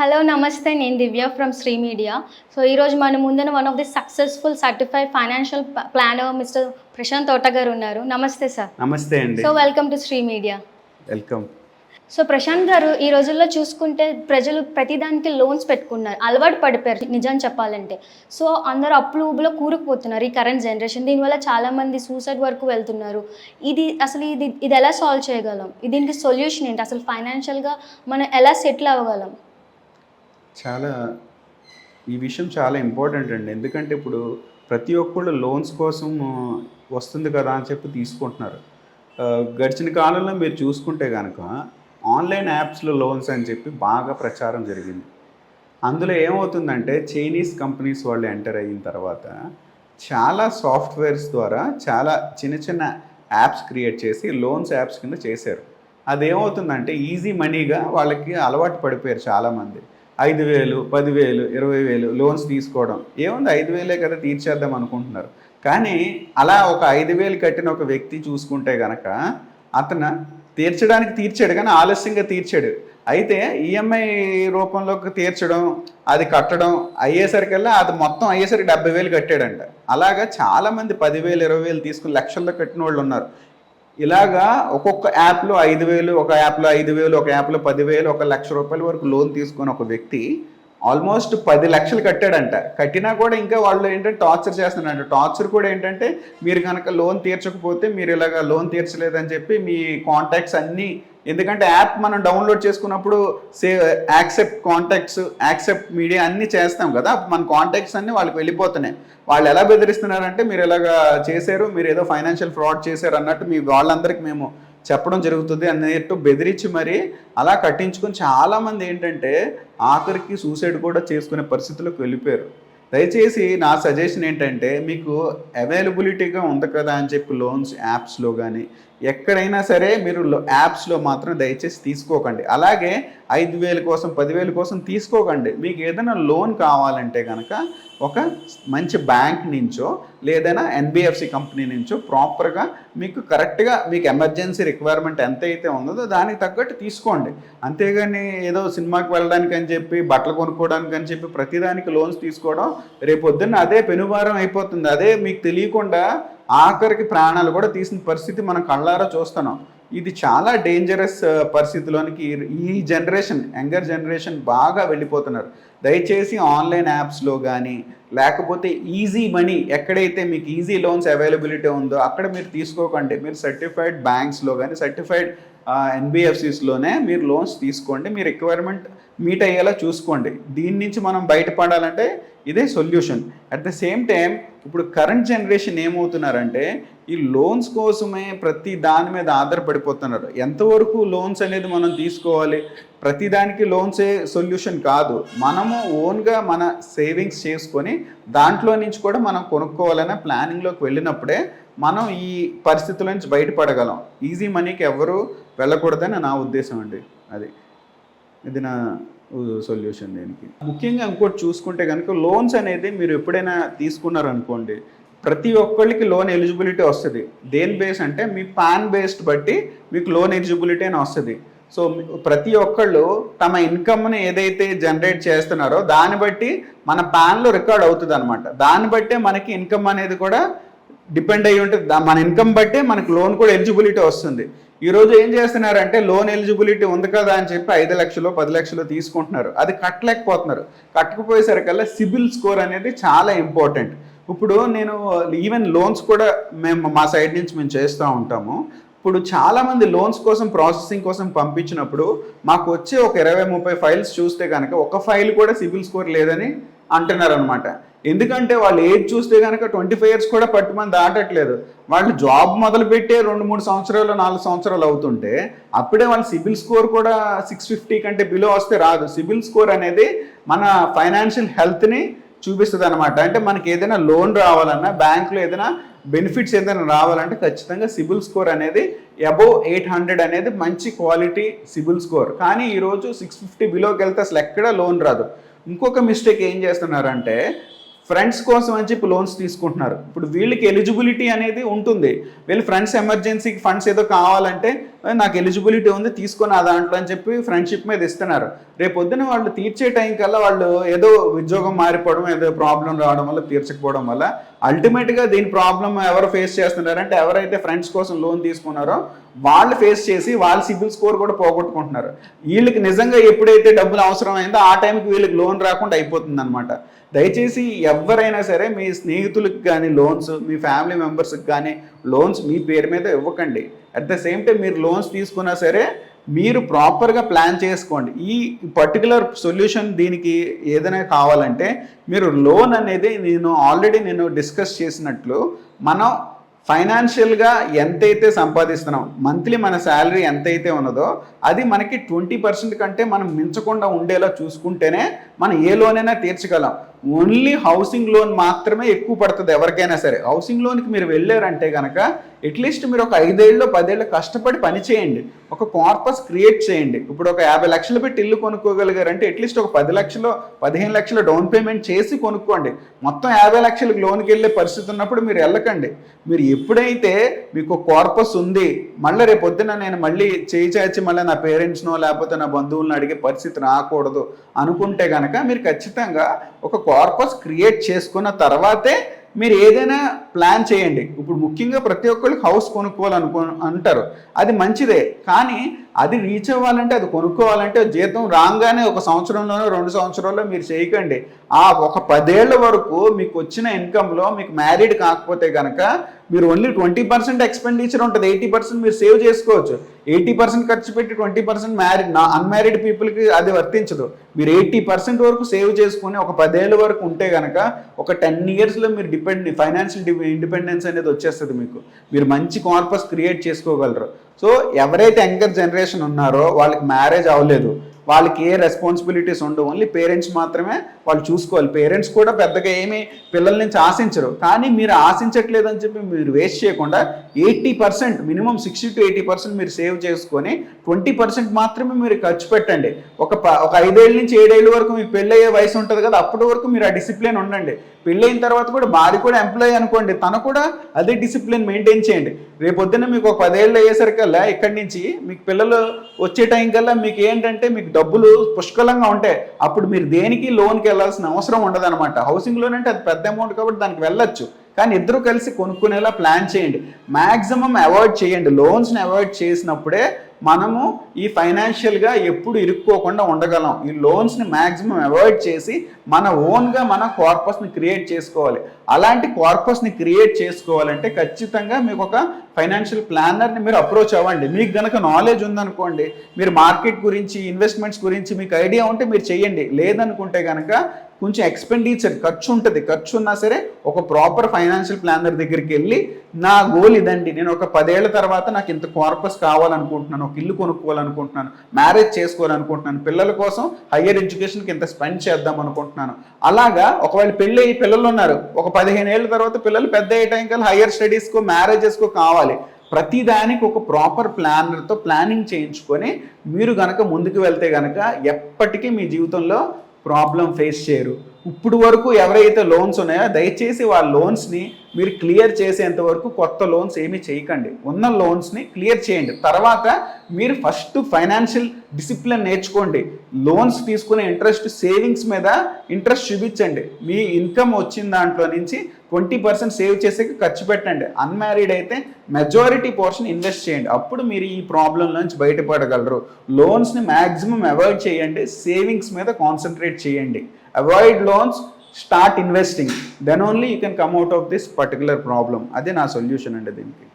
Hello నమస్తే. నేను Divya from Sri media. So ఈరోజు మన ముందున one of the successful certified financial planner mister Prashanth Thota garu ఉన్నారు. నమస్తే సార్ నమస్తే అండి. So welcome to Sri media. Welcome so Prashanth garu ఈ రోజుల్లో చూసుకుంటే ప్రజలు ప్రతిదానికి లోన్స్ పెట్టుకున్నారు. అలవాటు పడిపోయారు నిజం చెప్పాలంటే. సో అందరూ అప్పులు ఊబులో కూరుకుపోతున్నారు ఈ కరెంట్ జనరేషన్ దీనివల్ల చాలామంది సూసైడ్ వరకు వెళ్తున్నారు. ఇది అసలు ఇది ఇది ఎలా సాల్వ్ చేయగలం? దీనికి సొల్యూషన్ ఏంటి? అసలు ఫైనాన్షియల్గా మనం ఎలా సెటిల్ అవ్వగలం? చాలా ఈ విషయం చాలా ఇంపార్టెంట్ అండి. ఎందుకంటే ఇప్పుడు ప్రతి ఒక్కళ్ళు లోన్స్ కోసం వస్తుంది కదా అని చెప్పి తీసుకుంటున్నారు. గడిచిన కాలంలో మీరు చూసుకుంటే కనుక ఆన్లైన్ యాప్స్లో లోన్స్ అని చెప్పి బాగా ప్రచారం జరిగింది. అందులో ఏమవుతుందంటే చైనీస్ కంపెనీస్ వాళ్ళు ఎంటర్ అయిన తర్వాత చాలా సాఫ్ట్వేర్స్ ద్వారా చాలా చిన్న చిన్న యాప్స్ క్రియేట్ చేసి లోన్స్ యాప్స్ కింద చేశారు. అదేమవుతుందంటే ఈజీ మనీగా వాళ్ళకి అలవాటు పడిపోయారు చాలామంది. ఐదు వేలు పదివేలు ఇరవై వేలు లోన్స్ తీసుకోవడం. ఏముంది ఐదు వేలే కదా తీర్చేద్దాం అనుకుంటున్నారు. కానీ అలా ఒక ఐదు వేలు కట్టిన ఒక వ్యక్తి చూసుకుంటే గనక అతను తీర్చడానికి తీర్చాడు కానీ ఆలస్యంగా తీర్చాడు. అయితే ఈఎంఐ రూపంలోకి తీర్చడం అది కట్టడం అయ్యేసరికల్లా అది మొత్తం అయ్యేసరికి డెబ్బై వేలు కట్టాడంట. అలాగా చాలామంది పదివేలు ఇరవై వేలు తీసుకుని లక్షల్లో కట్టిన వాళ్ళు ఉన్నారు. ఇలాగా ఒక్కొక్క యాప్లో ఐదు వేలు ఒక యాప్లో ఐదు వేలు ఒక యాప్లో పదివేలు ఒక లక్ష రూపాయల వరకు లోన్ తీసుకుని ఒక వ్యక్తి ఆల్మోస్ట్ పది లక్షలు కట్టాడంట. కట్టినా కూడా ఇంకా వాళ్ళు ఏంటంటే టార్చర్ చేస్తున్నారంట. టార్చర్ కూడా ఏంటంటే మీరు కనుక లోన్ తీర్చకపోతే మీరు ఇలాగ లోన్ తీర్చలేదని చెప్పి మీ కాంటాక్ట్స్ అన్నీ ఎందుకంటే యాప్ మనం డౌన్లోడ్ చేసుకున్నప్పుడు say accept contacts accept media అన్నీ చేస్తాం కదా. మన కాంటాక్ట్స్ అన్నీ వాళ్ళకి వెళ్ళిపోతున్నాయి. వాళ్ళు ఎలా బెదిరిస్తున్నారంటే మీరు ఇలాగా చేశారు మీరు ఏదో ఫైనాన్షియల్ ఫ్రాడ్ చేశారు అన్నట్టు మీ వాళ్ళందరికీ మేము చెప్పడం జరుగుతుంది. అన్నట్టు బెదిరించి మరి అలా కట్టించుకుని చాలామంది ఏంటంటే ఆఖరికి సూసైడ్ కూడా చేసుకునే పరిస్థితులకు వెళ్ళిపోయారు. దయచేసి నా సజెషన్ ఏంటంటే మీకు అవైలబిలిటీగా ఉంది కదా అని చెప్పి లోన్స్ యాప్స్లో కానీ ఎక్కడైనా సరే మీరు యాప్స్లో మాత్రం దయచేసి తీసుకోకండి. అలాగే ఐదు వేల కోసం పదివేల కోసం తీసుకోకండి. మీకు ఏదైనా లోన్ కావాలంటే కనుక ఒక మంచి బ్యాంక్ నుంచో లేదైనా ఎన్బిఎఫ్సి కంపెనీ నుంచో ప్రాపర్గా మీకు కరెక్ట్గా మీకు ఎమర్జెన్సీ రిక్వైర్మెంట్ ఎంత అయితే ఉందో దానికి తగ్గట్టు తీసుకోండి. అంతేగాని ఏదో సినిమాకి వెళ్ళడానికి అని చెప్పి బట్టలు కొనుక్కోవడానికి అని చెప్పి ప్రతిదానికి లోన్స్ తీసుకోవడం రేపొద్దున్న అదే పెనుభారం అయిపోతుంది. అదే మీకు తెలియకుండా ఆఖరికి ప్రాణాలు కూడా తీసిన పరిస్థితి మనం కళ్ళారా చూస్తున్నాం. ఇది చాలా డేంజరస్ పరిస్థితిలోనికి ఈ- జనరేషన్ యంగర్ జనరేషన్ బాగా వెళ్ళిపోతున్నారు. దయచేసి ఆన్లైన్ యాప్స్లో కానీ లేకపోతే ఈజీ మనీ ఎక్కడైతే మీకు ఈజీ లోన్స్ అవైలబిలిటీ ఉందో అక్కడ మీరు తీసుకోకండి. మీరు సర్టిఫైడ్ బ్యాంక్స్లో కానీ సర్టిఫైడ్ ఎన్బిఎఫ్సిస్లోనే మీరు లోన్స్ తీసుకోండి. మీ రిక్వైర్మెంట్ మీట్ అయ్యేలా చూసుకోండి. దీని నుంచి మనం బయటపడాలంటే ఇదే solution at the same time ఇప్పుడు కరెంట్ జనరేషన్ ఏమవుతున్నారంటే ఈ లోన్స్ కోసమే ప్రతి దాని మీద ఆధారపడిపోతున్నారు. ఎంతవరకు లోన్స్ అనేది మనం తీసుకోవాలి? ప్రతి దానికి లోన్సే సొల్యూషన్ కాదు. మనము ఓన్గా మన సేవింగ్స్ చేసుకొని దాంట్లో నుంచి కూడా మనం కొనుక్కోవాలనే ప్లానింగ్లోకి వెళ్ళినప్పుడే మనం ఈ పరిస్థితుల నుంచి బయటపడగలం. ఈజీ మనీకి ఎవరు వెళ్ళకూడదని నా ఉద్దేశం అండి. అది. ఇది నా సొల్యూషన్ దీనికి? ముఖ్యంగా ఇంకోటి చూసుకుంటే కనుక లోన్స్ అనేది మీరు ఎప్పుడైనా తీసుకున్నారనుకోండి ప్రతి ఒక్కళ్ళకి లోన్ ఎలిజిబిలిటీ వస్తుంది. దేని బేస్ అంటే మీ పాన్ బేస్డ్ బట్టి మీకు లోన్ ఎలిజిబిలిటీ అని వస్తుంది. సో ప్రతి ఒక్కళ్ళు తమ ఇన్కమ్ని ఏదైతే జనరేట్ చేస్తున్నారో దాన్ని బట్టి మన పాన్లో రికార్డ్ అవుతుంది అనమాట దాన్ని బట్టే మనకి ఇన్కమ్ అనేది కూడా డిపెండ్ అయ్యి ఉంటుంది దా- మన ఇన్కమ్ బట్టే మనకు లోన్ కూడా ఎలిజిబిలిటీ వస్తుంది. ఈరోజు ఏం చేస్తున్నారంటే లోన్ ఎలిజిబిలిటీ ఉంది కదా అని చెప్పి ఐదు లక్షలు పది లక్షలు తీసుకుంటున్నారు. అది కట్టలేకపోతున్నారు. కట్టకపోయేసరికల్లా సిబిల్ స్కోర్ అనేది చాలా ఇంపార్టెంట్. ఇప్పుడు నేను ఈవెన్ లోన్స్ కూడా మేము మా సైడ్ నుంచి మేము చేస్తూ ఉంటాము. ఇప్పుడు చాలామంది లోన్స్ కోసం ప్రాసెసింగ్ కోసం పంపించినప్పుడు మాకు వచ్చే ఒక ఇరవై ముప్పై ఫైల్స్ చూస్తే కనుక ఒక ఫైల్ కూడా సిబిల్ స్కోర్ లేదని అంటున్నారు అనమాట ఎందుకంటే వాళ్ళు ఏజ్ చూస్తే కనుక ట్వంటీ ఫైవ్ ఇయర్స్ కూడా పట్టుమని దాటట్లేదు. వాళ్ళు జాబ్ మొదలుపెట్టే రెండు మూడు సంవత్సరాలు నాలుగు సంవత్సరాలు అవుతుంటే అప్పుడే వాళ్ళ సిబిల్ స్కోర్ కూడా సిక్స్ ఫిఫ్టీ కంటే బిలో వస్తే రాదు. సిబిల్ స్కోర్ అనేది మన ఫైనాన్షియల్ హెల్త్ని చూపిస్తుంది అనమాట అంటే మనకి ఏదైనా లోన్ రావాలన్నా బ్యాంకులో ఏదైనా బెనిఫిట్స్ ఏదైనా రావాలంటే ఖచ్చితంగా సిబిల్ స్కోర్ అనేది అబోవ్ ఎయిట్ హండ్రెడ్ అనేది మంచి క్వాలిటీ సిబిల్ స్కోర్. కానీ ఈరోజు సిక్స్ ఫిఫ్టీ బిలోకి వెళ్తే అసలు ఎక్కడ లోన్ రాదు. ఇంకొక మిస్టేక్ ఏం చేస్తున్నారంటే ఫ్రెండ్స్ కోసం అని చెప్పి లోన్స్ తీసుకుంటున్నారు. ఇప్పుడు వీళ్ళకి ఎలిజిబిలిటీ అనేది ఉంటుంది. వీళ్ళు ఫ్రెండ్స్ ఎమర్జెన్సీకి ఫండ్స్ ఏదో కావాలంటే నాకు ఎలిజిబిలిటీ ఉంది తీసుకొని ఆ దాంట్లో అని చెప్పి ఫ్రెండ్షిప్ మీద ఇస్తున్నారు. రేపు వాళ్ళు తీర్చే టైం కల్లా వాళ్ళు ఏదో ఉద్యోగం మారిపోవడం ఏదో ప్రాబ్లం రావడం వల్ల తీర్చకపోవడం వల్ల అల్టిమేట్గా దీని ప్రాబ్లం ఎవరు ఫేస్ చేస్తున్నారంటే ఎవరైతే ఫ్రెండ్స్ కోసం లోన్ తీసుకున్నారో వాళ్ళు ఫేస్ చేసి వాళ్ళ సిబిల్ స్కోర్ కూడా పోగొట్టుకుంటున్నారు. వీళ్ళకి నిజంగా ఎప్పుడైతే డబ్బులు అవసరం అయిందో ఆ టైంకి వీళ్ళకి లోన్ రాకుండా అయిపోతుంది అనమాట దయచేసి ఎవరైనా సరే మీ స్నేహితులకు కానీ లోన్స్ మీ ఫ్యామిలీ మెంబర్స్కి కానీ లోన్స్ మీ పేరు మీద ఇవ్వకండి. అట్ ద సేమ్ టైం మీరు లోన్స్ తీసుకున్నా సరే మీరు ప్రాపర్గా ప్లాన్ చేసుకోండి. ఈ పర్టికులర్ సొల్యూషన్ దీనికి ఏదైనా కావాలంటే మీరు లోన్ అనేది నేను ఆల్రెడీ నేను డిస్కస్ చేసినట్లు మనం ఫైనాన్షియల్గా ఎంతైతే సంపాదిస్తున్నాం మంత్లీ మన శాలరీ ఎంతైతే ఉన్నదో అది మనకి ట్వంటీ పర్సెంట్ కంటే మనం మించకుండా ఉండేలా చూసుకుంటేనే మనం ఏ లోన్ అయినా తీర్చగలం. ఓన్లీ హౌసింగ్ లోన్ మాత్రమే ఎక్కువ పడుతుంది ఎవరికైనా సరే. హౌసింగ్ లోన్కి మీరు వెళ్ళారంటే కనుక అట్లీస్ట్ మీరు ఒక ఐదేళ్ళు పదేళ్ళు కష్టపడి పని చేయండి. ఒక కార్పస్ క్రియేట్ చేయండి. ఇప్పుడు ఒక యాభై లక్షలు పెట్టి ఇల్లు కొనుక్కోగలిగారంటే అట్లీస్ట్ ఒక పది లక్షలు పదిహేను లక్షలు డౌన్ పేమెంట్ చేసి కొనుక్కోండి. మొత్తం యాభై లక్షలకు లోన్కి వెళ్ళే పరిస్థితి ఉన్నప్పుడు మీరు వెళ్ళకండి. మీరు ఎప్పుడైతే మీకు కార్పస్ ఉంది మళ్ళీ రేపు పొద్దున నేను మళ్ళీ చేయి చేర్చి మళ్ళీ నా పేరెంట్స్నో లేకపోతే నా బంధువులను అడిగే పరిస్థితి రాకూడదు అనుకుంటే కనుక మీరు ఖచ్చితంగా ఒక కార్పస్ క్రియేట్ చేసుకున్న తర్వాతే మీరు ఏదైనా ప్లాన్ చేయండి. ఇప్పుడు ముఖ్యంగా ప్రతి ఒక్కరికి హౌస్ కొనుక్కోవాలనుకో అంటారు. అది మంచిదే. కానీ అది రీచ్ అవ్వాలంటే అది కొనుక్కోవాలంటే జీతం రాగానే ఒక సంవత్సరంలోనో రెండు సంవత్సరాల్లో మీరు చేయకండి. ఆ ఒక పదేళ్ళ వరకు మీకు వచ్చిన ఇన్కంలో మీకు మ్యారీడ్ కాకపోతే కనుక మీరు ఓన్లీ ట్వంటీ పర్సెంట్ ఎక్స్పెండిచర్ ఉంటుంది. ఎయిటీ పర్సెంట్ మీరు సేవ్ చేసుకోవచ్చు. ఎయిటీ పర్సెంట్ ఖర్చు పెట్టి ట్వంటీ పర్సెంట్ మ్యారీడ్ నా అన్మ్యారీడ్ పీపుల్కి అది వర్తించదు. మీరు ఎయిటీ పర్సెంట్ వరకు సేవ్ చేసుకుని ఒక పదేళ్ళ వరకు ఉంటే కనుక ఒక టెన్ ఇయర్స్లో మీరు డిపెండ్ ఫైనాన్షియల్ ఇండిపెండెన్స్ అనేది వచ్చేస్తుంది మీకు. మీరు మంచి కార్పస్ క్రియేట్ చేసుకోగలరు. సో ఎవరైతే యంగర్ జనరేషన్ ఉన్నారో వాళ్ళకి మ్యారేజ్ అవ్వలేదు. వాళ్ళకి ఏ రెస్పాన్సిబిలిటీస్ ఉండవు. ఓన్లీ పేరెంట్స్ మాత్రమే వాళ్ళు చూసుకోవాలి. పేరెంట్స్ కూడా పెద్దగా ఏమి పిల్లల నుంచి ఆశించరు. కానీ మీరు ఆశించట్లేదు అని చెప్పి మీరు వేస్ట్ చేయకుండా eighty percent minimum sixty to eighty percent మీరు సేవ్ చేసుకొని ట్వంటీ పర్సెంట్ మాత్రమే మీరు ఖర్చు పెట్టండి. ఒక ప ఒక ఐదేళ్ళ నుంచి ఏడేళ్ళ వరకు మీ పెళ్ళయ్యే వయసు ఉంటుంది కదా అప్పటి వరకు మీరు ఆ డిసిప్లిన్ ఉండండి. పెళ్ళైన తర్వాత కూడా భార్య కూడా ఎంప్లాయ్ అనుకోండి తను కూడా అదే డిసిప్లిన్ మెయింటైన్ చేయండి. రేపు పొద్దున్న మీకు ఒక పదేళ్ళు అయ్యేసరికల్లా ఇక్కడి నుంచి మీకు పిల్లలు వచ్చే టైం కల్లా మీకు ఏంటంటే మీకు డబ్బులు పుష్కలంగా ఉంటాయి. అప్పుడు మీరు దేనికి లోన్కి వెళ్ళాల్సిన అవసరం ఉండదు అనమాట హౌసింగ్ లోన్ అంటే అది పెద్ద అమౌంట్ కాబట్టి దానికి వెళ్ళొచ్చు. కానీ ఇద్దరు కలిసి కొనుక్కునేలా ప్లాన్ చేయండి. మ్యాక్సిమం అవాయిడ్ చేయండి. లోన్స్ని అవాయిడ్ చేసినప్పుడే మనము ఈ ఫైనాన్షియల్గా ఎప్పుడు ఇరుక్కోకుండా ఉండగలం. ఈ లోన్స్ని మ్యాక్సిమం అవాయిడ్ చేసి మన ఓన్గా మన కార్పస్ని క్రియేట్ చేసుకోవాలి. అలాంటి కార్పస్ని క్రియేట్ చేసుకోవాలంటే ఖచ్చితంగా మీకు ఒక ఫైనాన్షియల్ ప్లానర్ని మీరు అప్రోచ్ అవ్వండి. మీకు గనక నాలెడ్జ్ ఉందనుకోండి మీరు మార్కెట్ గురించి ఇన్వెస్ట్మెంట్స్ గురించి మీకు ఐడియా ఉంటే మీరు చేయండి లేదనుకుంటే కనుక కొంచెం ఎక్స్పెండిచర్ ఖర్చు ఉంటుంది. ఖర్చు ఉన్నా సరే ఒక ప్రాపర్ ఫైనాన్షియల్ ప్లానర్ దగ్గరికి వెళ్ళి నా గోల్ ఇదండి. నేను ఒక పదేళ్ళ తర్వాత నాకు ఇంత కార్పస్ కావాలనుకుంటున్నాను ఒక ఇల్లు కొనుక్కోవాలనుకుంటున్నాను మ్యారేజ్ చేసుకోవాలనుకుంటున్నాను పిల్లల కోసం హయ్యర్ ఎడ్యుకేషన్కి ఇంత స్పెండ్ చేద్దాం అనుకుంటున్నాను. అలాగా ఒకవేళ పెళ్ళి అయ్యి పిల్లలు ఉన్నారు ఒక పదిహేను ఏళ్ళ తర్వాత పిల్లలు పెద్ద అయ్యే టైం కల్లా హయ్యర్ స్టడీస్కో మ్యారేజెస్కో కావాలి. ప్రతిదానికి ఒక ప్రాపర్ ప్లానర్తో ప్లానింగ్ చేయించుకొని మీరు గనక ముందుకు వెళ్తే గనక ఎప్పటికీ మీ జీవితంలో ప్రాబ్లం ఫేస్ చేయరు. ఇప్పుడు వరకు ఎవరైతే లోన్స్ ఉన్నాయో దయచేసి వాళ్ళ లోన్స్ని మీరు క్లియర్ చేసేంత వరకు కొత్త లోన్స్ ఏమీ చేయకండి. ఉన్న లోన్స్ని క్లియర్ చేయండి. తర్వాత మీరు ఫస్ట్ ఫైనాన్షియల్ డిసిప్లిన్ నేర్చుకోండి. లోన్స్ తీసుకునే ఇంట్రెస్ట్ సేవింగ్స్ మీద ఇంట్రెస్ట్ చూపించండి. మీ ఇన్కమ్ వచ్చిన దాంట్లో నుంచి ట్వంటీ పర్సెంట్ సేవ్ చేసేకి ఖర్చు పెట్టండి. అన్మ్యారీడ్ అయితే మెజారిటీ పోర్షన్ ఇన్వెస్ట్ చేయండి. అప్పుడు మీరు ఈ ప్రాబ్లం నుంచి బయటపడగలరు. లోన్స్ని మ్యాక్సిమం అవాయిడ్ చేయండి. సేవింగ్స్ మీద కాన్సన్ట్రేట్ చేయండి. Avoid loans start investing then only you can come out of this particular problem అదే నా సొల్యూషన్ అండి దీనికి